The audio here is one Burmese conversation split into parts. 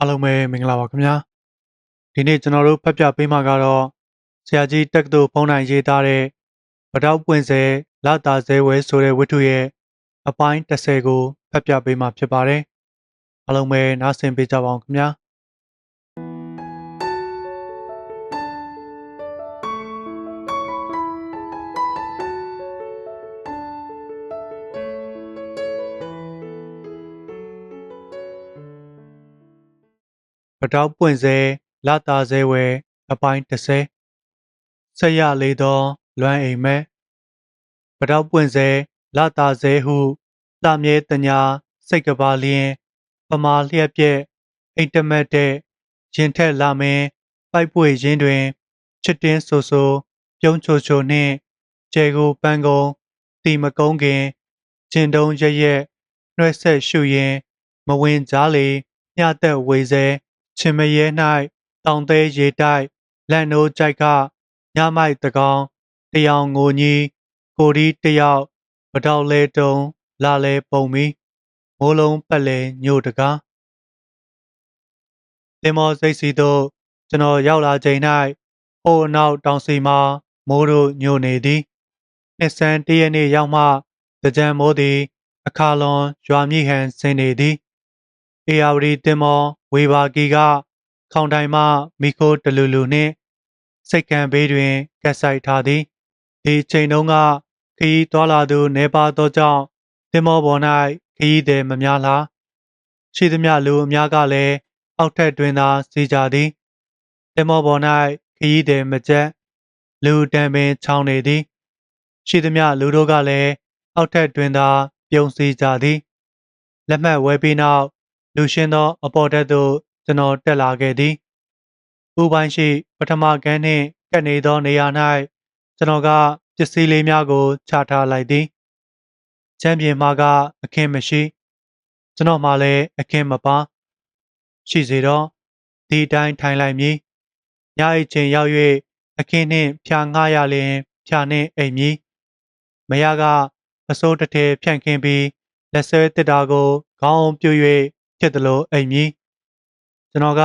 အားလုံးပဲမင်္ဂလာပါခင်ဗျာဒီနေ့ကျွန်တော်တို့ဖတ်ပြပေးမှာကတော့ဆရာကြီးတက္ကသိုလ်ဖုန်းနိုင်ရေးသားတဲ့ဗတောက်ပွင့်စေလာတာဇဲဝဲဆိုတဲ့ဝတ္ထုရဲ့အပိုင်း30ကိုဖတ်ပြပေးမှာဖြစ်ပါတယ်အားလုံးပဲနားဆင်ပေးကြပါအောင်ခင်ဗျာ ဗတောက်ပွင့်စေလာတာဇဲဝဲအပိုင်း30ဆက်ရလေသောလွမ်းအိမ်မဲဗတောက်ပွင့်စေလာတာဇဲဟုလှမြဲတညာစိတ်ကပါလျင် ပမာလျက်ပြက်အိတ်တမက်တဲ့ရင်ထက်လာမင်းပိုက်ပွေရင်းတွင်ချစ်တင်းဆူဆူပြုံးချိုချိုနှင့်ကျဲကိုပန်းကုံတီမကုန်းခင်ကျင်တုံးရရက်နှွဲ့ဆက်ရှုရင် မဝင်ကြားလေညသက်ဝေစဲ ချင်မရဲ၌တောင်သေးရေတိုက်လက်နိုးကြိုက်ကညမိုက်တကောင်တယောင်ငိုကြီးကိုဒီတယောက်ပတောက်လဲတုံလာလဲပုံမီမိုးလုံးပတ်လဲညို့တကားတင်မောစိတ်စီတို့ကျွန်တော်ရောက်လာချိန်၌ဟိုအနောက်တောင်စီမှာမိုးတို့ညို့နေသည်နှစ်ဆန်းတရက်နေ့ရောက်မှကြံမိုးသည် အခါလွန်ရွာမြင့်ဟန်ဆင်းနေသည် အေယာဝတီတင်မောဝေဘာကီကခေါင်တိုင်မှမိခိုးတလူလူနှင့်စိတ်ကံဘေးတွင်ကက်ဆိုင်ထားသည်ဒီချိန်တုန်းကခရီးသွားလာသူနေပါသောကြောင့်တင်မောပေါ်၌ခရီးသည်မများလားရှိသမျှလူအများကလည်းအောက်ထက်တွင်သာစီကြသည်တင်မောပေါ်၌ခရီးသည်မကျက်လူတံပင်ချောင်းနေသည်ရှိသမျှလူတို့ကလည်းအောက်ထက်တွင်သာပြုံးစီကြသည်လက်မှတ်ဝဲပြီးနောက် လူရှင်းသောအပေါ်တက်သို့ကျွန်တော်တက်လာခဲ့သည်ဥပိုင်းရှိပထမကန်းနှင့်ကပ်နေသောနေရာ၌ကျွန်တော်ကပစ္စည်းလေးများကိုချထားလိုက်သည်ချမ်းပြင်မှာကအခင်းမရှိကျွန်တော်မှလည်းအခင်းမပါရှိစေတော့ဒီတိုင်းထိုင်လိုက်မည်ညအိတ်ချင်းရောက်၍အခင်းနှင့်ဖြာငှားရလျင်ဖြာနှင့်အိမ်မည်မရကအစိုးတထဲဖြန့်ခင်းပြီးလက်ဆွဲတစ်တာကိုခေါင်းအောင်ပြွ၍ ဖြစ်သလိုအိမ်မည်ကျွန်တော်က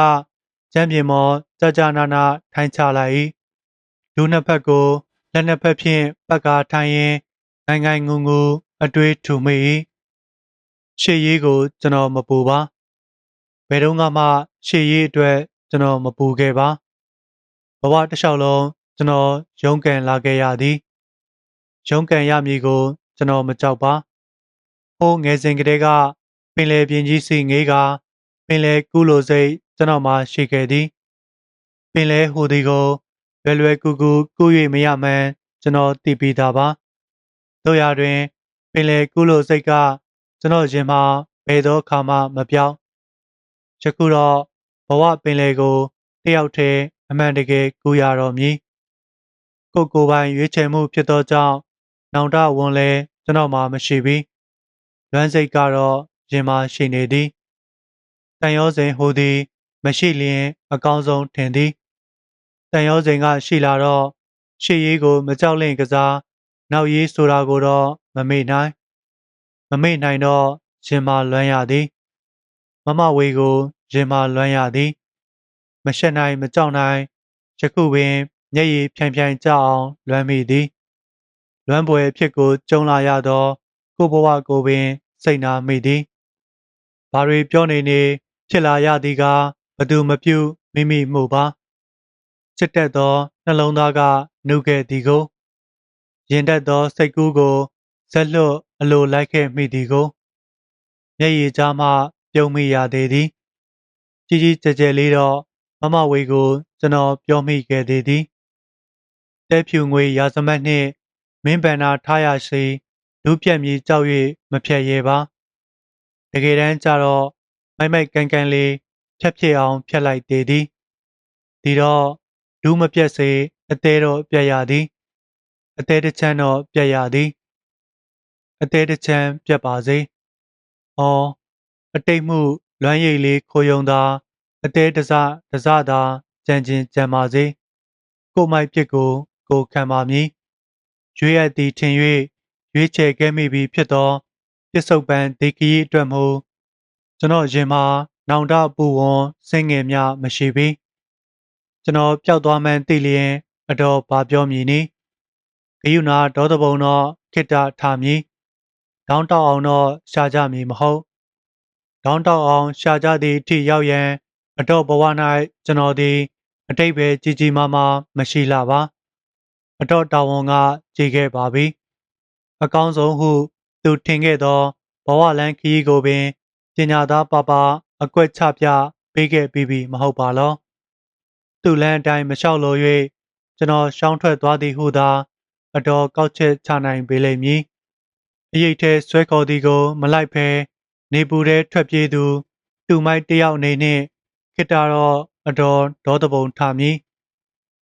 ကျမ်းပြင်မောကြာကြာနာနာထိုင်ချလိုက်၏လူနှစ်ဖက်ကိုလက်နှစ်ဖက်ဖြင့်ပတ်ကားထိုင်ရင်ငိုင်ငိုငူငူအတွေးထူမိ၏ရှေ့ရေးကို ကျွန်တော်မပူပါဘယ်တော့မှရှေ့ရေးအတွက်ကျွန်တော်မပူခဲ့ပါဘဝတစ်လျှောက်လုံးကျွန်တော်ရုန်းကန်လာခဲ့ရသည်ရုန်းကန်ရမည်ကို ကျွန်တော်မကြောက်ပါဟိုးငယ်စဉ်ကတည်းက ပင်လယ်ပြင်ကြီးစီငေးကပင်လယ်ကူးလိုစိတ်ကျွန်တော်မှရှိခဲ့သည်ပင်လယ်ဟိုဒီကိုလွယ်လွယ်ကူကူကူး၍မရမှန်းကျွန်တော်သိပြီးသားပါတို့ရတွင် ပင်လယ်ကူးလိုစိတ်ကကျွန်တော်ရင်မှာဘယ်သောအခါမှမပြောင်းယခုတော့ဘဝပင်လယ်ကိုတယောက်တည်းအမှန်တကယ်ကူးရတော်မည်ကိုကိုပိုင်ရွေးချယ်မှုဖြစ်သောကြောင့်နောင်တဝန်လဲကျွန်တော်မှမရှိပြီလွမ်းစိတ်ကတော့ ရင်မှာရှိနေသည်တန်ရောစဉ်ဟိုသည် မရှိလျင် အကောင်းဆုံးထင်သည်တန်ရောစဉ်ကရှိလာတော့ရှေ့ရေးကိုမကြောက်လင့်ကစားနောက်ရေးဆိုတာကိုတော့မမေ့နိုင်မမေ့နိုင်တော့ရင်မာလွမ်းရသည်မမဝေကိုရင်မာလွမ်းရသည်မရှက်နိုင်မကြောက်နိုင်ယခုပင်မျက်ရည်ဖြန်ဖြန်ကြအောင်လွမ်းမိသည်လွမ်းပွဲအဖြစ်ကိုကြုံလာရသောကိုဘဝကိုပင်စိတ်နာမိသည် ဘာတွေပြောနေနေဖြစ်လာရသည်ကဘသူမပြုမိမိမှုပါစစ်တက်သောနှလုံးသားကနှုတ်ခဲ့သည်ကိုရင်တက်သောစိတ်ကူးကိုဇက်လွတ်အလိုလိုက်ခဲ့မိသည်ကိုမျက်ရည်ကြားမှပြုံးမိရသေးသည်ကြီးကြီးကျယ်ကျယ်လေးတော့မမဝေကိုကျွန်တော်ပြောမိခဲ့သေးသည်တဲဖြူငွေရာဇမတ်နှင့်မင်းဗန္နာထားရရှိလူပြက်မြေကြောက်၍မဖြတ်ရဲပါ တကယ်တမ်းကျတော့မိုက်မိုက်ကန်ကန်လေးဖြတ်ဖြစ်အောင်ဖြတ်လိုက်သေးသည်ဒီတော့ဒူးမပြတ်စေအသေးတော့ပြတ်ရသည်အသေးတစ်ချမ်းတော့ပြတ်ရသည်အသေးတစ်ချမ်းပြတ်ပါစေ။အော်အတိတ်မှုလွမ်းရိပ်လေးခိုယုံသာအသေးတစတစသာကြံကျင်ကြံပါစေ။ကိုမိုက်ပြစ်ကို ကိုခံပါမည်။ရွေးရသည်ထင်၍ရွေးချယ်ခဲ့မိပြီဖြစ်သော ပစ္စုပန်ဒေကီအတွက်မူကျွန်တော်ရင်မှာနောင်တပူဝန်စင်ငယ်များမရှိပြီကျွန်တော်ပျောက်သွားမှန်းသိလျင်အတော်ဘာပြောမည်နည်းဂယုနာဒေါသဘုံတော့ခိတ္တထားမည်တောင်းတောက်အောင်တော့ရှာကြမည်မဟုတ်တောင်းတောက်အောင်ရှာကြသည့်အထိရောက်ရန်အတော့ဘဝ၌ကျွန်တော်သည်အတိတ်ပဲကြီးကြီးမားမားမရှိလာပါအတော့တာဝန်ကကြီးခဲ့ပါပြီအကောင်းဆုံးဟု သူထင်ခဲ့သောဘဝလန်းခရီးကိုပင်ပညာသားပပအကွက်ချပြပေးခဲ့ပြီးပြီမဟုတ်ပါလောသူ့လမ်းအတိုင်းမလျှောက်လို့၍ကျွန်တော်ရှောင်းထွက်သွားသည်ဟုသာအတော်ကောက်ချက်ချနိုင်ပေလိမ့်မည်အရေးထဲဆွဲခေါ်သည်ကို မလိုက်ဖဲနေပူထဲထွက်ပြေးသူတူမိုက်တယောက်အနေနဲ့ခိတ္တတော့အတော်ဒေါသပုံထမည်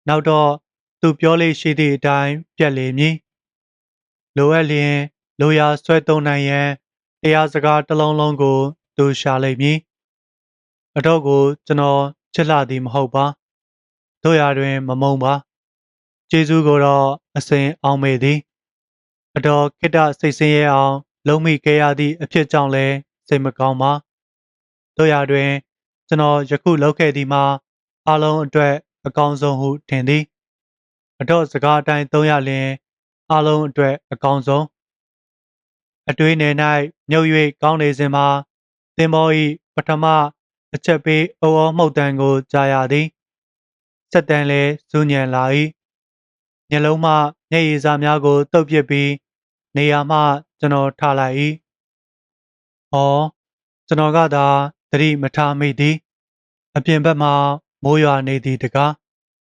နောက်တော့သူပြောလေးရှိသည့်အတိုင်းပြက်လေမည်လိုအပ်လျင် လိုရာဆွဲသုံးနိုင်ရန်တရားစကားတစ်လုံးလုံးကိုသူရှာလိမ့်မည်အတော့ကိုကျွန်တော်ချစ်လာသည်မဟုတ်ပါတို့ရာတွင်မမုံပါကျေးဇူးကိုတော့အစဉ်အောင်မေသည်အတော်ခိတ္တစိတ်ဆင်းရဲအောင် လုံးမိခဲ့ရသည့်အဖြစ်ကြောင့်လည်းစိတ်မကောင်းပါတို့ရာတွင် ကျွန်တော်ယခုလုပ်ခဲ့သည်မှာအလုံးအတွက်အကောင်းဆုံးဟုထင်သည်အတော့စကားအတိုင်းသုံးရလျင်အလုံးအတွက်အကောင်းဆုံး အတွေးနယ်၌မြုပ်၍ကောင်းနေစဉ်မှာသင်္ဘော၏ပထမအချက်ပေးအဝေါ်မှုတ်တန်ကိုကြားရသည်စက်တန်လည်းစူးညံလာ၏မျက်လုံးမှမျက်ရည်စာများကိုတုပ်ပစ်ပြီးနေရာမှကျွန်တော်ထားလိုက်၏။အော်ကျွန်တော်ကသာသတိမထားမိသည်။အပြင်ဘက်မှမိုးရွာနေသည်တကား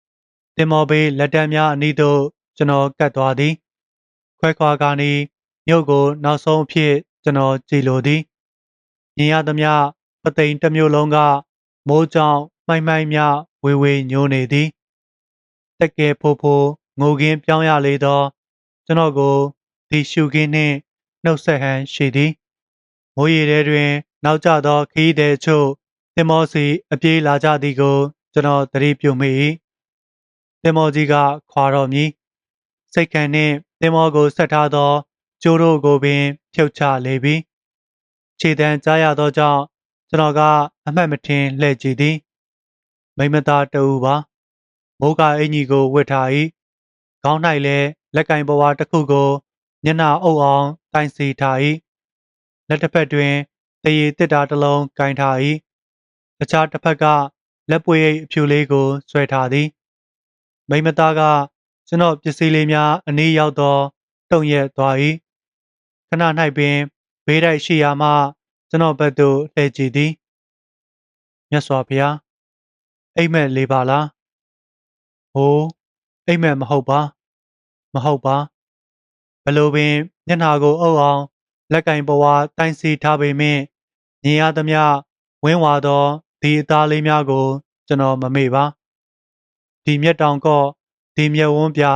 ။တင်မော်ဘေးလက်တံများအနီးသို့ကျွန်တော်ကတ်သွားသည်။ခွဲခွာကာနီ မြို့ကိုနောက်ဆုံးအဖြစ်ကျွန်တော်ကြည်လိုသည်။မြင်ရသမျှပသိမ်တစ်မျိုးလုံးကမိုးကြောင်မှိုင်းမှိုင်းများဝေဝေညိုနေသည်။တက်ကယ်ဖိုးဖိုးငိုကင်းပြောင်းရလေသော ကျွန်တော်ကိုဒီရှုခင်းနှင့်နှုတ်ဆက်ဟန်ရှိသည်မိုးရေထဲတွင် နောက်ကျသောခီးသည်ချို့တင်မောစီအပြေးလာကြသည်ကို ကျွန်တော်သတိပြုမိ၏တင်မောကြီးကခွာတော်မူစိတ်ခံနှင့်တင်မောကိုဆက်ထားသော ကျိုးတို့ကိုပင် ဖြုတ်ချလေပြီခြေတန်းကြားရသောကြောင့်ကျွန်တော်ကအမှတ်မထင်လှည့်ကြည့်သည်မိမသားတူပါမိုးကအင်ကြီးကိုဝတ်ထား၏ခေါင်း၌လည်းလက်ကင်ပဝါတစ်ခုကိုမျက်နှာအုပ်အောင်တိုင်စီထား၏လက်တစ်ဖက်တွင်တရေတစ်တာတစ်လုံးကင်ထား၏အခြားတစ်ဖက်ကလက်ပွေရိပ်အဖြူလေးကိုဆွဲထားသည်မိမသားကကျွန်တော်ပစ္စည်းလေးများအနည်းရောက်သောတုံရက်သွား၏ ခဏ၌ပင်ဘေးတိုက်ရှိရာမှကျွန်တော်ဘက်သို့လှည့်ကြည့်သည်မြတ်စွာဘုရားအိမ်မက်လေးပါလားဟိုးအိမ်မက်မဟုတ်ပါ မဟုတ်ပါဘလို့ပင်မျက်နှာကိုအုပ်အောင်လက်ကင်ပဝါတိုင်စီထားပေမဲ့မြင်ရသမျှဝင်းဝါသောဒီအသားလေးများကို ကျွန်တော်မမေ့ပါဒီမျက်တောင်ကော့ဒီမျက်ဝန်းပြာ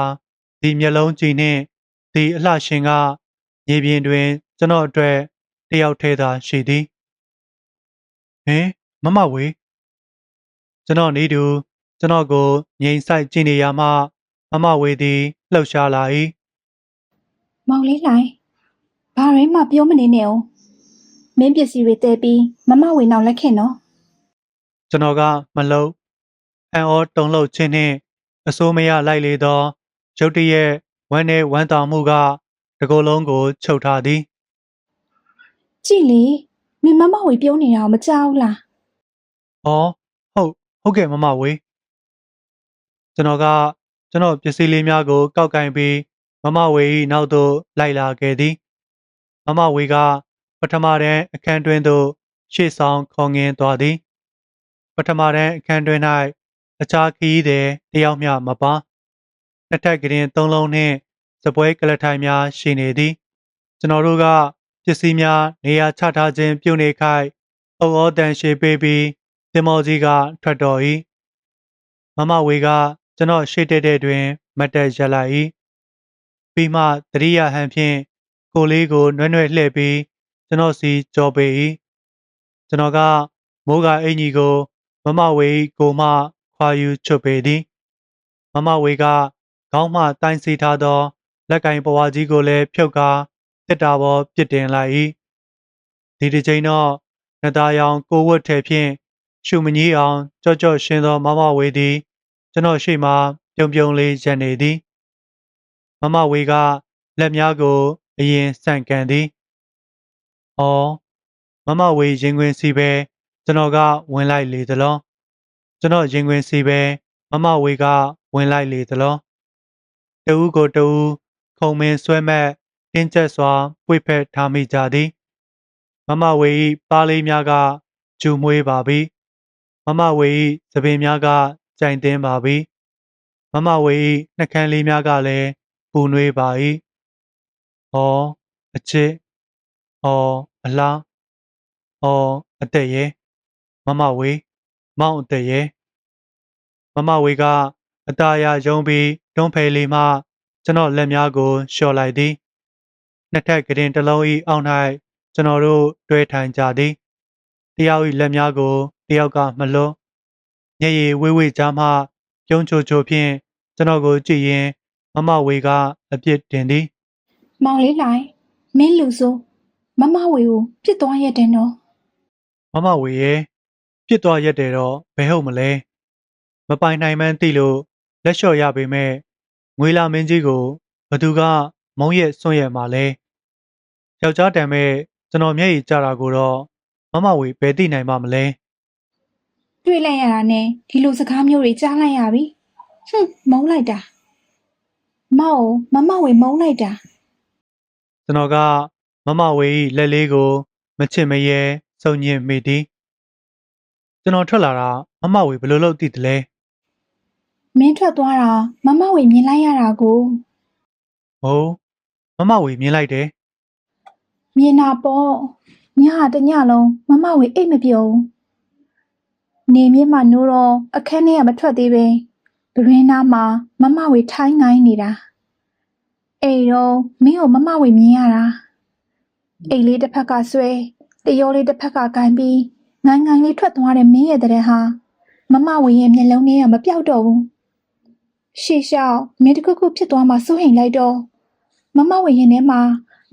ဒီမျက်လုံးကြည်နှင့်ဒီအလှရှင်က မြေပြင်တွင်ကျွန်တော်အတွက်တယောက်ထဲသာရှိသည်ဟင်မမဝေကျွန်တော်နေတူကျွန်တော်ကိုငြိမ်ဆိုင်ကြည့်နေရမှမမဝေသည်လှုပ်ရှားလာ၏မောင်လေးလှိုင်ဘာရင်းမှပြောမနေနဲ့အောင်မင်းပစ္စည်းတွေတဲပြီးမမဝေနောက်လက်ခင်နော်ကျွန်တော်ကမလုံအန်အောတုံလှုပ်ခြင်းနှင့်အစိုးမရလိုက်လေသောရုတ်တရက်ဝမ်းနဲ့ဝမ်းသာမှုက တကိုယ်လုံးကိုချုပ်ထားသည်ကြည်လေမင်းမမဝေပြောနေတာကိုမကြောက်ဘူးလား။အော်ဟုတ်ဟုတ်ကဲ့မမဝေကျွန်တော်ကကျွန်တော်ပစ္စည်းလေးများကို ကောက်ကင်ပြီးမမဝေ၏နောက်သို့လိုက်လာခဲ့သည်။မမဝေက ပထမတန်းအခန်းတွင်သို့ရှေ့ဆောင်ခေါ်ငင်သွားသည်။ပထမတန်းအခန်းတွင်၌အခြားခရီးသည်တယောက်မျှမပါ။နှစ်ထပ်ကရင်သုံးလုံးနှင့် စပွဲကလထိုင်များရှိနေသည်။ကျွန်တော်တို့ကပစ္စည်းများနေရာချထားခြင်းပြုနေခိုက်အုပ်အောတန်ရှေပေးပြီးတင်မောကြီးကထွက်တော်၏မမဝေကကျွန်တော်ရှေ့တက်တဲ့တွင် မတ်တက်ရက်လိုက်၏ပြီးမှတရိယာဟန်ဖြင့်ကိုလေးကိုနွဲ့နွဲ့လှည့်ပြီးကျွန်တော်စီကြော်ပေ၏ကျွန်တော်ကမိုးကအင်ကြီးကို မမဝေကိုမှခွာယူချွတ်ပေသည် မမဝေကခေါင်းမှတိုင်စီထားသော လက်ကင်ပဝါကြီးကိုလည်းဖြုတ်ကာတစ်တာပေါ်ပြစ်တင်လိုက်၏ဒီတစ်ချိန်တော့နသားရောင်ကိုဝတ်ထဲဖြင့်ရှုမကြီးအောင်ကြော့ကြော့ရှင်းသောမမဝေသည် ကျွန်တော်ရှိမှပြုံပြုံလေးရပ်နေသည်မမဝေကလက်များကို အရင်ဆန့်ကန်သည်။အော်မမဝေရင်ခွင်စီပဲကျွန်တော်ကဝင်လိုက်လေသလားကျွန်တော်ရင်ခွင်စီပဲမမဝေကဝင်လိုက်လေသလားတဦးကိုတဦး ခုံမင်းဆွဲမဲ့တင်းကျပ်စွာပွေဖက်ထားမိကြသည် မမဝေ၏ပါးလေးများကကျူမွေးပါပြီမမဝေ၏သပင်များကကြိုင်တင်းပါပြီမမဝေ၏နှကန်းလေးများကလည်းပူနွေးပါ၏ဟောအချစ်ဟောအလားဟောအသက်ရဲ့မမဝေမောင်းအသက်ရဲ့မမဝေကအตาရယုံပြီးတွန်းဖယ်လေးမှ ကျွန်တော်လက်များကိုလျှော်လိုက်သည်နှစ်ထပ်ကရင်တစ်လုံး၏အောက်၌ကျွန်တော်တို့တွဲထိုင်ကြသည်တယောက်၏လက်များကိုတယောက်ကမလွတ်ညရည်ဝေးဝေးကြားမှပြုံးချိုချိုဖြင့်ကျွန်တော်ကိုကြည့်ရင်မမဝေကအပြစ်တင်သည်မောင်လေးလိုက်မင်းလူဆိုမမဝေကိုပြစ်သွားရက်တယ်နော်မမဝေရဲ့ပြစ်သွားရက်တယ်တော့ဘယ်ဟုတ်မလဲမပိုင်နိုင်မှန်းသိလို့လက်လျှော့ရပေမဲ့ ငွေလာမင်းကြီးကိုဘသူက မုံရက်စွန့်ရက်မှာလဲယောက်ျားတံမဲ့ကျွန်တော်မျက်ရည်ကျတာကိုတော့မမဝေဘယ်သိနိုင်မှမလဲတွေ့လိုက်ရတာနဲ့ဒီလိုစကားမျိုးတွေကြားလိုက်ရပြီဟွန်းမုန်းလိုက်တာမောင်မမဝေမုန်းလိုက်တာကျွန်တော်ကမမဝေ၏လက်လေးကို မချစ်မရဲစုံညစ်မိသည်ကျွန်တော်ထွက်လာတာမမဝေဘယ်လိုလုပ်သိတယ်လဲ မင်းထွက်သွားတာမမဝေမြင်လိုက်ရတာကိုဟိုးမမဝေမြင်လိုက်တယ်မြင်တာပေါ့ညဟာတညလုံးမမဝေအိတ်မပြုံးနေမြင့်မှနိုးတော့အခန်းထဲကမထွက်သေးပဲဘရင်းနာမှာမမဝေထိုင်းနိုင်နေတာအိမ်တော့မင်းကိုမမဝေမြင်ရတာအိတ်လေးတစ်ဖက်ကဆွဲတရောလေးတစ်ဖက်ကကန်ပြီးငိုင်းငိုင်းလေးထွက်သွားတဲ့မင်းရဲ့တဲ့ဟာမမဝေရဲ့မျက်လုံးထဲကမပြောက်တော့ဘူး ရှေ့လျှောက်မင်းတစ်ခုခုဖြစ်သွားမှစိုးရိမ်လိုက်တော့မမဝေရင်ထဲမှာ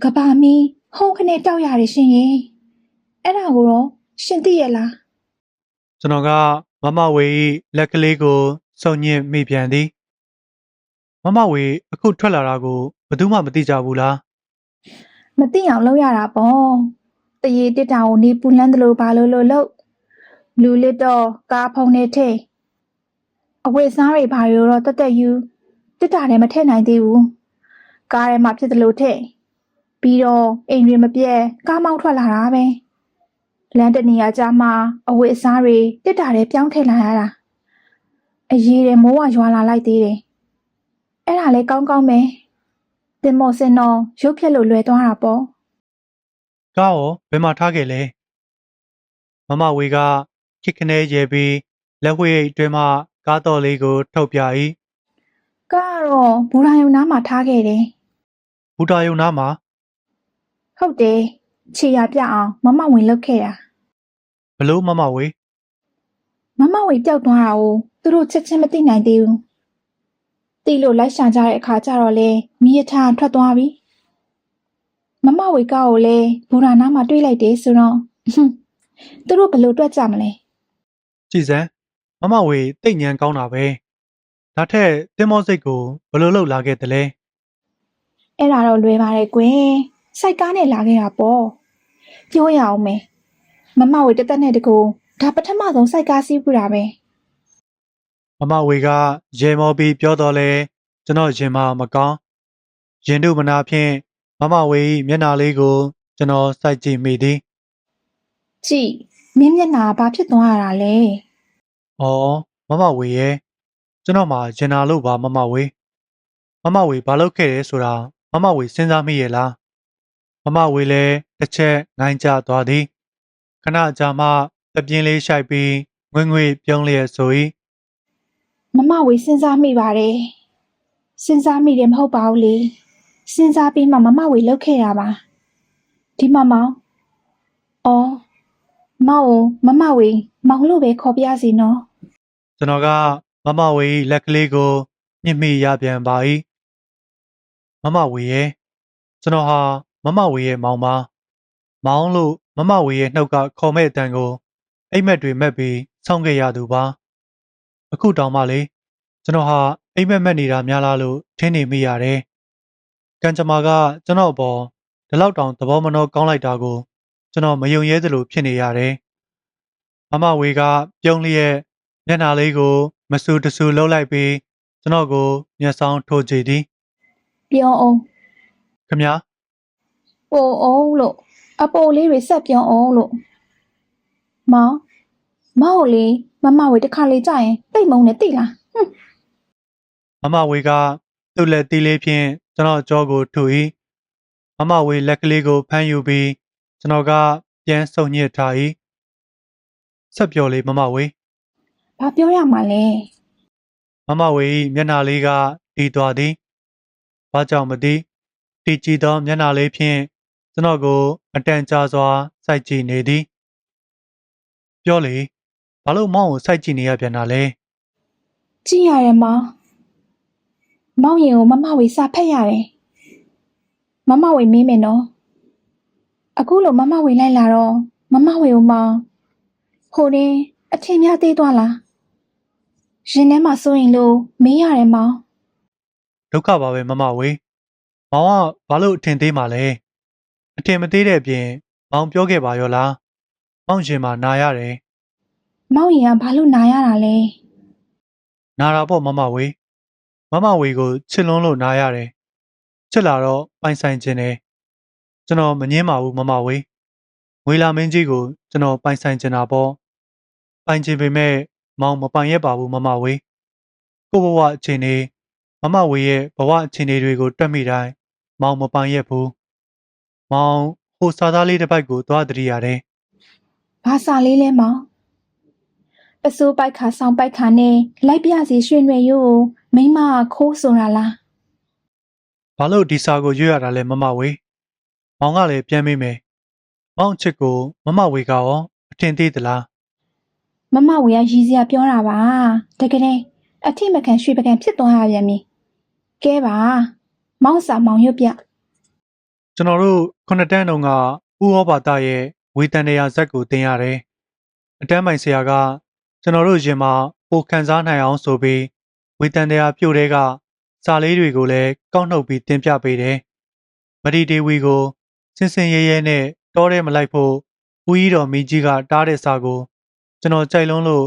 ကဘာမီဟုံးခနဲ့တောက်ရတယ်ရှင်ရေအဲ့ဒါကိုတော့ရှင်သိရလားကျွန်တော်ကမမဝေ၏လက်ကလေးကိုစုံညစ်မိပြန်သည်မမဝေအခုထွက်လာတာကိုဘယ်သူမှမသိကြဘူးလားမသိအောင်လုပ်ရတာပေါ့တရေတစ်တာကိုနေပူလန်းတယ်လို့ဘာလို့လို့လို့လူလစ်တော့ကားဖုံနေထဲ အဝိစားတွေဘာတွေတော့တက်တက်ယူတစ်တာလည်းမထည့်နိုင်သေးဘူးကားထဲမှာဖြစ်တယ်လို့ထည့်ပြီးတော့အိမ်တွေမပြက်ကားမောင်းထွက်လာတာပဲလမ်းတနေရာကြမှာအဝိအစားတွေတစ်တာလည်းပြောင်းထည့်လာရတာအရေးတွေမိုးဝရွာလာလိုက်သေးတယ်အဲ့ဒါလည်းကောင်းကောင်းပဲတင်မော်စင်တော့ရုပ်ဖြက်လို့လွယ်သွားတာပေါ့ကားရောဘယ်မှာထားခဲ့လဲမမဝေကခစ်ခနဲရဲပြီးလက်ဝှေ့အတွင်းမှ ကားတော်လေးကို ထုတ်ပြ၏ကားကတော့ဘူရာယုံနားမှာထားခဲ့တယ်ဘူတာယုံနားမှာ။ဟုတ်တယ်။ခြေရပြအောင်မမဝင်လုတ်ခဲ့တာဘလို့မမဝေ။မမဝင်ပျောက်သွားတာကိုသူတို့ချက်ချင်းမသိနိုင်သေးဘူး။သိလို့လိုက်ရှာကြတဲ့အခါကျတော့လေမိရထားထွက်သွားပြီ။မမဝေကားကိုလည်းဘူရာနားမှာတွေ့လိုက်တယ်ဆိုတော့ဟွန်းသူတို့ဘယ်လိုတွက်ကြမလဲကြည်စမ်း မမဝေတိတ်ညံကောင်းတာပဲဒါထက်တင်မောစိတ်ကိုဘလို့လောက်လာခဲ့တယ်လဲ။အဲ့ဒါတော့လွယ်ပါတယ်ကွယ်။စိုက်ကားနဲ့လာခဲ့တာပေါ့။ပြောရအောင်မယ်။မမဝေတက်တက်နဲ့တကူဒါပထမဆုံးစိုက်ကားစီးပူတာပဲ။မမဝေကရေမောပြီးပြောတော့လဲကျွန်တော်ရင်မမကောင်းရင်တို့မနာဖြင့်မမဝေ၏မျက်နှာလေးကို ကျွန်တော်စိုက်ကြည့်မိသည်ကြည့်မင်းမျက်နှာဘာဖြစ်သွားရတာလဲ။ အော်မမဝေရဲ့ကျွန်တော်မှရင်နာလို့ပါမမဝေမမဝေဘာလုပ်ခဲ့ရဲဆိုတာမမဝေစဉ်းစားမိရဲ့လားမမဝေလည်းတစ်ချက်ငိုင်းကြသွားသည်ခဏကြာမှတပြင်းလေးရှိုက်ပြီးငွေငွေပြုံးလျက်ဆို၏မမဝေစဉ်းစားမိပါတယ်စဉ်းစားမိတယ်မဟုတ်ပါဘူးလေစဉ်းစားပြီးမှမမဝေလှုပ်ခဲ့တာပါဒီမမောင်အော်မောင်ကိုမမဝေမောင်လို့ပဲခေါ်ပြစီနော် ကျွန်တော်ကမမဝေ၏လက်ကလေးကိုညှစ်မိရပြန်ပါ၏မမဝေရဲ့ကျွန်တော်ဟာမမဝေရဲ့မောင်ပါမောင်လို့မမဝေရဲ့နှုတ်ကခေါ်မဲ့အတန်ကိုအိမ်မက်တွေမက်ပြီးဆောင်းခဲ့ရသူပါအခုတောင်မှလေကျွန်တော်ဟာအိမ်မက်မက်နေတာများလားလို့ထင်နေမိရတယ်ကံကြမ္မာကကျွန်တော်အပေါ်ဒီလောက်တောင်သဘောမနှောကောင်းလိုက်တာကို ကျွန်တော်မယုံရဲသလိုဖြစ်နေရတယ်မမဝေကပြုံးလျက် မျက်နှာလေးကို မဆူတဆူလှုပ်လိုက်ပြီးကျွန်တော်ကိုမျက်စောင်းထိုးကြည့်သည်ပြောအောင်ခမညာပို့အောင်လို့အပိုလေးတွေဆက်ပြောအောင်လို့မောင်မောင်လေးမမဝေတစ်ခါလေးကြာရင်တိတ်မုံနဲ့တိလားဟွန်းမမဝေကသူ့လက်တီးလေးဖြင့်ကျွန်တော်ကြောကိုထူ၏မမဝေလက်ကလေးကိုဖမ်းယူပြီးကျွန်တော်ကပြန်ဆုံညစ်ထား၏ဆက်ပြောလေမမဝေ ဘာပြောရမှာလဲမမဝေ၏မျက်နှာလေးကတီးသွားသည်ဘာကြောင့်မသိတီကြည့်သောမျက်နှာလေးဖြင့်ကျွန်တော်ကို အတန်ကြာစွာစိုက်ကြည့်နေသည်ပြောလေဘာလို့မောင်ကိုစိုက်ကြည့်နေရပြန်တာလဲကြည့်ရတယ်မောင်မောင်ရင်ကိုမမဝေစာဖက်ရတယ်မမဝေမင်းမယ်နော်အခုလို့မမဝေလိုက်လာတော့မမဝေကိုမောင်ဟိုရင်အထင်များသေးသွားလား ရင်ထဲမှာစိုးရင်လို့မင်းရတယ်မောင်ဒုက္ခပါပဲမမဝေမောင်ကဘာလို့အထင်သေးမှလဲအထင်မသေးတဲ့အပြင်မောင်ပြောခဲ့ပါရောလားမောင်ရှင်မှာနာရတယ်မောင်ရင်ကဘာလို့နာရတာလဲနာတာပေါ့မမဝေမမဝေကိုချစ်လွန်းလို့နာရတယ်ချစ်လာတော့ပိုင်ဆိုင်ခြင်းတယ်ကျွန်တော်မငင်းပါဘူးမမဝေငွေလာမင်းကြီးကိုကျွန်တော်ပိုင်ဆိုင်ခြင်းတာပေါ့ပိုင်ခြင်းပေမဲ့ မောင်မပိုင်ရပါဘူးမမဝေကိုဘဝအခြေအနေမမဝေရဲ့ဘဝအခြေအနေတွေကိုတွက်မိတိုင်းမောင်မပိုင်ရဘူးမောင်ဟိုစာသားလေးတစ်ပိုက်ကိုသွားတရိရတယ်ဘာစာလေးလဲမောင်ပစိုးပိုက်ခါဆောင်ပိုက်ခါနဲ့လိုက်ပြစီရွှေရွှေရိုးကိုမိမကခိုးဆိုတာလားဘာလို့ဒီစာကိုရွတ်ရတာလဲမမဝေမောင်ကလည်းပြန်မိမယ်မောင်ချစ်ကိုမမဝေကရောအထင်သေးသလား မမဝေကရည်စရာပြောတာပါတကယ်တည်းအထိမခံရွှေပကံဖြစ်သွားရပြန်ပြီကဲပါမောင်စာမောင်ရွတ်ပြကျွန်တော်တို့ခုနှစ်တန်းတုန်းကဥဩဘာသရဲ့ဝေတန်တရားဇက်ကိုတင်ရတယ်အတန်းပိုင်ဆရာက ကျွန်တော်တို့ရင်မှာပိုခန်းစားနိုင်အောင်ဆိုပြီးဝေတန်တရားပြုတ်တဲ့ကစာလေးတွေကိုလည်းကောက်နှုတ်ပြီးတင်ပြပေးတယ်မဒီဒေဝီကိုစင်စင်ရဲရဲနဲ့တောထဲမလိုက်ဖို့ဦးကြီးတော်မင်းကြီးကတားတဲ့စာကို ကျွန်တော်ကြိုက်လုံးလို့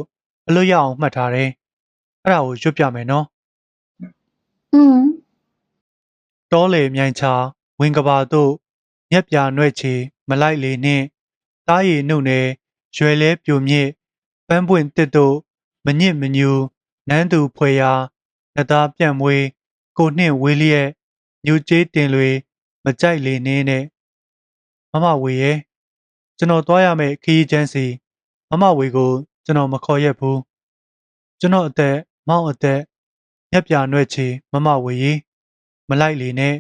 အလွတ်ရအောင်မှတ်ထားတယ်အဲ့ဒါကိုရွတ်ပြမယ်နော်อืมတောလေမြိုင်ချာဝင်ကဘာတို့မြက်ပြာနှွဲ့ချီမလိုက်လေနှင့်တားရည်နှုတ်နယ်ရွယ်လဲပြိုမြင့်ပန်းပွင့်တစ်တို့မညစ်မညူနန်းသူဖွယ်ရာနသားပြန့်မွေးကိုနှင့်ဝေးလျက်ညူကျေးတင်လွေမကြိုက်လေနှင်းနဲ့မမဝေရဲ့ကျွန်တော်သွားရမယ့်ခရီးချမ်းစီ မမဝေကို ကျွန်တော်မခေါ်ရက်ဘူးကျွန်တော်အသက်မောင်းအသက်မြက်ပြာနှွဲ့ချီမမဝေရေမလိုက်လေနဲ့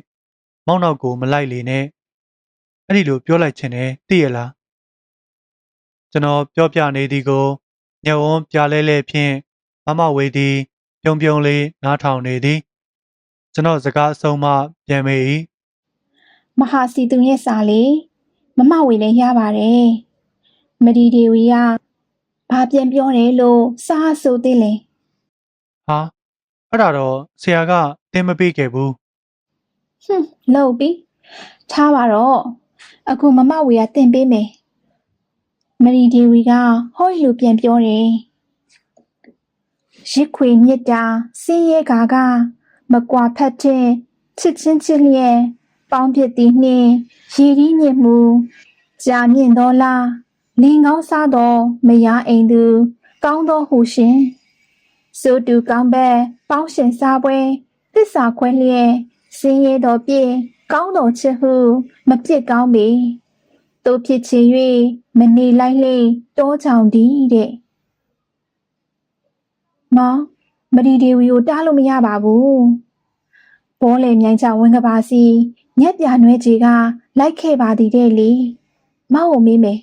မောင်းနောက်ကိုမလိုက်လေနဲ့အဲ့ဒီလိုပြောလိုက်ခြင်းနဲ့သိရလားကျွန်တော်ပြောပြနေသည်ကိုညဝန်းပြလဲလဲဖြင့်မမဝေသည်ပြုံပြုံလေးနားထောင်နေသည်ကျွန်တော်စကားအဆုံးမှပြန်မေ၏မဟာစီသူရဲ့စာလေးမမဝေလည်းရပါတယ် မဒီဒေဝီကဘာပြန်ပြောတယ်လို့စာဆိုသေးလေဟာအဲ့ဒါတော့ဆရာကတင်မပေးခဲ့ဘူးဟွန်းလောက်ပြီထားပါတော့အခုမမဝေကတင်ပေးမယ်မဒီဒေဝီကဟောလူပြန်ပြောတယ်ရစ်ခွေမြစ်တာစင်းရဲကာကမကွာဖက်တဲ့ချစ်ချင်းချစ်လျက်ပေါင်းဖြစ်သည်နှင့်ရည်ရင်းမြင့်မှုကြာမြင့်သောလား လင်ကောင်းစားသောမယားအိမ်သူ ကောင်းသောဟုရှင်စိုးတူကောင်းဘက်ပေါင်းရှင်စားပွဲသစ္စာခွဲလျက်စင်းရဲတော်ပြည့်ကောင်းတော်ချစ်ဟုမပြစ်ကောင်းပေတို့ဖြစ်ချင်၍မနေလိုက်လေတောချောင်ဒီတဲ့မောင်မဒီဒေဝီကိုတားလို့မရပါဘူးဘောလေမြိုင်ချဝင်ကပါစီညက်ပြနွဲကြီးကလိုက်ခဲ့ပါသည်တဲ့လေမောင်ကိုမေးမယ်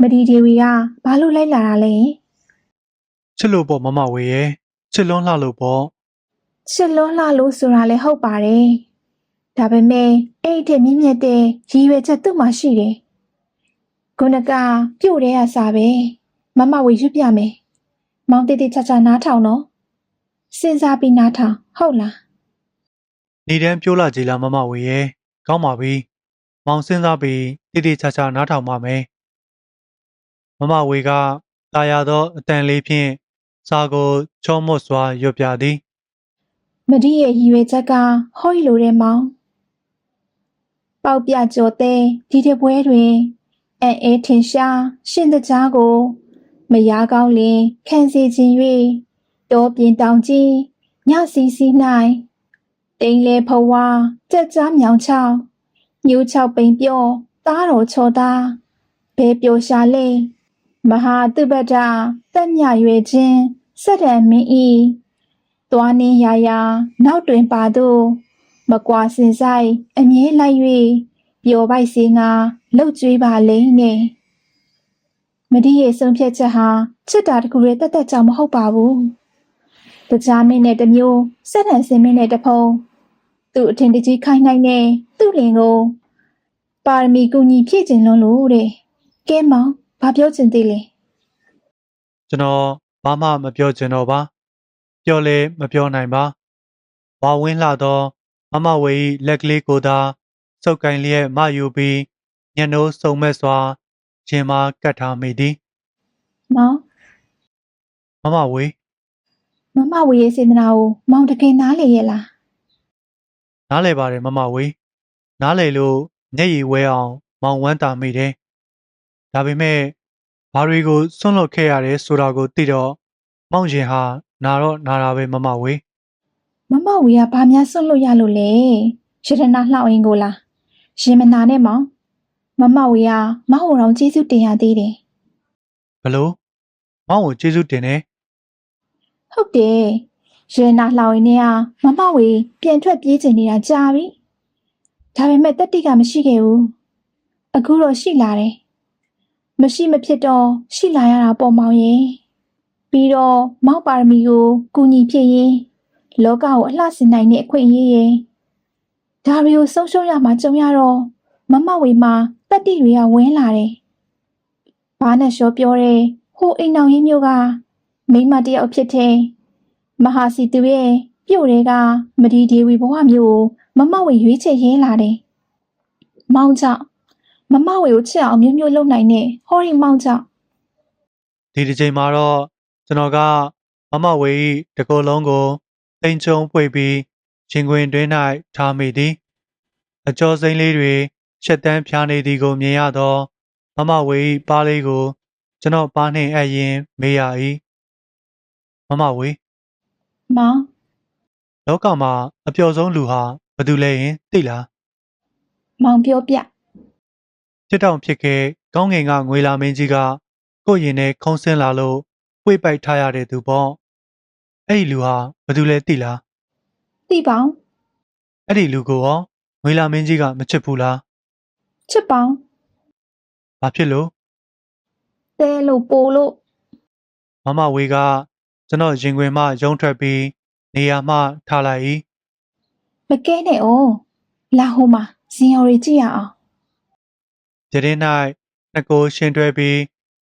မဒီဒေဝီကဘာလို့လိုက်လာတာလဲချစ်လို့ပေါ့မမဝေရဲ့ချစ်လွန်းလှလို့ပေါ့ချစ်လွန်းလှလို့ဆိုတာလည်းဟုတ်ပါတယ်။ဒါပေမဲ့အဲ့ဒီထက်မြင့်မြတ်တဲ့ရည်ရွယ်ချက်သူ့မှာရှိတယ်။ခုနကပြုတ်တဲ့အစားပဲမမဝေရွတ်ပြမယ်မောင်တေးတေးချာချာနားထောင်နော်စဉ်းစားပြီးနားထောင်ဟုတ်လားနေတန်းပြိုးလာကြည်လားမမဝေရဲ့ကောင်းပါပြီမောင်စဉ်းစားပြီးတိတိကျကျနားထောင်ပါမယ် မမဝေကတာယာသောအတန်လေးဖြင့်စာကိုချောမော့စွာရွတ်ပြသည်မဒီရဲ့ရည်ရွယ်ချက်ကဟောရီလိုတဲ့မောင်ပေါက်ပြကြော်တဲ့ဒီတပွဲတွင်အန်အဲထင်ရှားရှင်တကြားကိုမယားကောင်းလင်ခံစီခြင်း၍တောပြင်တောင်ကြီးညစီစီ၌တိန်လေဖဝါကြက်ကြားမြောင်ချောင်းညူးချောက်ပိန်ပြော့သားတော်ချော်သားဘဲပျော်ရှာလေမ ဟာတုပ္ပဒတက်မြရွယ်ခြင်းစက်တံမင်းဤသွားနှင်းရာရာနောက်တွင်ပါသောမကွာစင်ဆိုင်အမြဲလိုက်၍ပျော်ပိုက်စင်းငါလှုပ်ကြွေးပါလိမ့်နဲ့မဒီရဲ့ဆုံးဖြတ်ချက်ဟာချစ်တာတကူရဲ့တက်တက်ကြောင်မဟုတ်ပါဘူးတကြားမင်းနဲ့တစ်မျိုးစက်တန်စင်မင်းနဲ့တစ်ဖုံသူ့အထင်တကြီးခိုင်းနိုင်တဲ့သူ့လင်ကိုပါရမီကူညီဖြည့်ကျင်လွန်းလို့တဲ့ကဲမောင် ဘာပြောချင်သေးလဲကျွန်တော်ဘာမှမပြောချင်တော့ပါပြောလဲမပြောနိုင်ပါဝါဝင်းလှသောမမဝေ၏လက်ကလေးကိုသာစုပ်ကင်လျက်မယူပြီးညနိုးစုံမဲ့စွာရှင်မာကတ်ထားမိသည်မောင်မမဝေမမဝေရဲ့စေတနာကိုမောင်တကယ်နားလေရဲ့လားနားလဲပါတယ်မမဝေနားလဲလို့မျက်ရည်ဝဲအောင်မောင်ဝမ်းတာမိတယ် ဒါပေမဲ့ဘာတွေကိုဆွန့်လွတ်ခဲ့ရတယ်ဆိုတာကိုသိတော့မောင်ရင်ဟာနာတော့နာတာပဲမမဝေမမဝေကဘာများဆွန့်လွတ်ရလို့လဲရတနာလှောက်အင်းကိုလားရင်မနာနဲ့မောင်မမဝေကမဟုတ်တော့ကျေးဇူးတင်ရသေးတယ်ဘလို့မောင်ကိုကျေးဇူးတင်တယ်ဟုတ်တယ်ရတနာလှောက်အင်းနဲ့ကမမဝေပြန်ထွက်ပြေးချင်နေတာကြာပြီဒါပေမဲ့တတိကမရှိခဲ့ဘူးအခုတော့ရှိလာတယ် မရှိမဖြစ်တော့ရှိလာရတာပေါ့မောင်ရဲ့ပြီးတော့မောက်ပါရမီကိုကူညီဖြစ်ရင်လောကကိုအလှဆင်နိုင်တဲ့အခွင့်အရေးရဲ့ဒါတွေကိုဆုံးရှုံးရမှာကြုံရတော့မမဝေမှာတက်တိတွေကဝင်းလာတယ်။ဘာနဲ့ရှောပြောတဲ့ဟိုအိမ်အောင်ရင်းမျိုးကမိန်းမတစ်ယောက်ဖြစ်တဲ့မဟာစီသူရဲ့ပြုတ်တွေကမဒီဒေဝီဘဝမျိုးကိုမမဝေရွေးချယ်ရင်းလာတယ်။မောင်ကြောင့် မမဝေကိုချစ်အောင်မျိုးမျိုးလုပ်နိုင်တဲ့ဟောရီမောင်ကြောင့်ဒီတစ်ချိန်မှာတော့ကျွန်တော်ကမမဝေ၏တကိုယ်လုံးကိုတိမ်ချုံပွေပြီးရင်ခွင်တွင်း၌ထားမိသည်အကျော်စိမ့်လေးတွေရှက်တန်းဖြားနေသည်ကိုမြင်ရသောမမဝေ၏ပါးလေးကို ကျွန်တော်ပါနှင်အပ်ရင်မေးရ၏မမဝေမောင်လောကမှာအပျော်ဆုံးလူဟာဘယ်သူလဲရင်သိလားမောင်ပြောပြ ဖြစ်တောင်ဖြစ်ခဲ့ကောင်းငင်ကငွေလာမင်းကြီးကကိုယ့်ရင်ထဲခုံးဆင်းလာလို့ပွေပိုက်ထားရတဲ့သူပေါ့အဲ့ဒီလူဟာဘယ်သူလဲသိလားသိပေါင်းအဲ့ဒီလူကိုရောငွေလာမင်းကြီးကမချစ်ဘူးလားချစ်ပေါင်းဘာဖြစ်လို့တဲလို့ပိုလို့မမဝေကကျွန်တော်ရင်ခွင်မှရုံထွက်ပြီးနေရာမှထားလိုက်၏မကဲနဲ့哦လာဟိုမှာဇင်ယော်ရီကြည့်ရအောင် ကြတဲ့၌နှစ်ကိုရှင်တွဲပြီး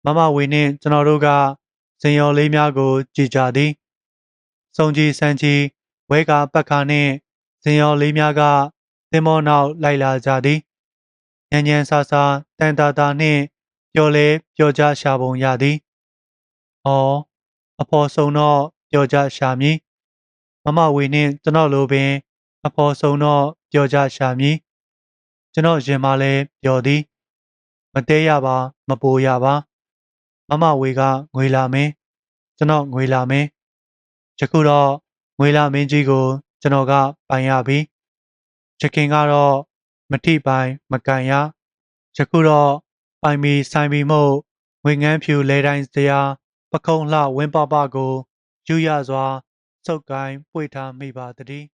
မမဝေနှင့်ကျွန်တော်တို့ကစင်ရော်လေးများကို ကြည်ကြသည်စုံကြီးစံကြီးဝဲကာပတ်ခါနှင့်စင်ရော်လေးများကသင်္ဘောနောက်လိုက်လာကြသည်ညံညံဆာဆာတန်တာတာနှင့်ပျော်လဲပျော်ကြရှာပုံရသည်။အော်အဖော်ဆုံးတော့ပျော်ကြရှာမည်မမဝေနှင့်ကျွန်တော်လိုပင် အဖော်ဆုံးတော့ပျော်ကြရှာမည်ကျွန်တော်ရင်မလဲပျော်သည် မတဲရပါ မပိုရပါ မမဝေကငွေလာမင်းကျွန်တော်ငွေလာမင်းယခုတော့ငွေလာမင်းကြီးကို ကျွန်တော်ကပိုင်ရပြီချခင်ကတော့မထိပိုင်မကန်ရယခုတော့ပိုင်မီဆိုင်မီမို့ငွေငန်းဖြူလဲတိုင်းစရာပခုံးလှဝင်းပပကိုယူရစွာစုပ်ကိုင်းပွေထားမိပါတည်း